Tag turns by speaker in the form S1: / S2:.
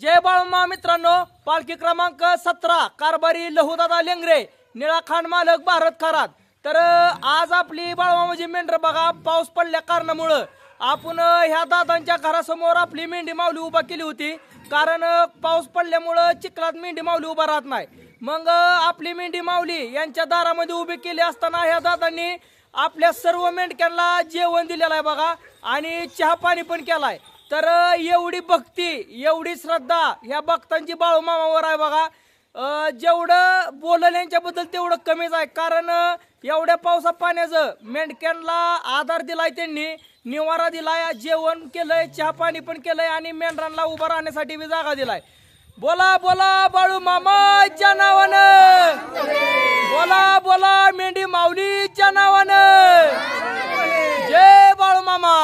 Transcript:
S1: जय बाळमा मित्रांनो पालखी क्रमांक सतरा कारभारी लहुदादा लेंगरे निळाखान मालक भारत खरात. तर आज आपली बाळमा म्हणजे मेंढर बघा पाऊस पडल्या कारणामुळं आपण ह्या दादांच्या घरासमोर आपली मेंढी माऊली उभा केली होती. कारण पाऊस पडल्यामुळं चिखलात मेंढी माऊली उभा राहत नाही. मग आपली मेंढी माऊली यांच्या दारामध्ये उभी केली असताना ह्या दादांनी आपल्या सर्व मेंढक्यांना जेवण दिलेलं आहे बघा आणि चहा पाणी पण केलाय. तर एवढी भक्ती एवढी श्रद्धा ह्या भक्तांची बाळू मामावर आहे बघा. जेवढं बोलल यांच्याबद्दल तेवढं कमीच आहे. कारण एवढ्या पावसा पाण्याचं मेंढक्यांना आधार दिलाय त्यांनी निवारा दिलाय जेवण केलंय चहा पाणी पण केलंय आणि मेंढरांना उभं राहण्यासाठी बी जागा दिलाय. बोला बोला बाळू मामाच्या नावानं. बोला बोला मेंढी माऊलीच्या नावानं. जय बाळू मामा.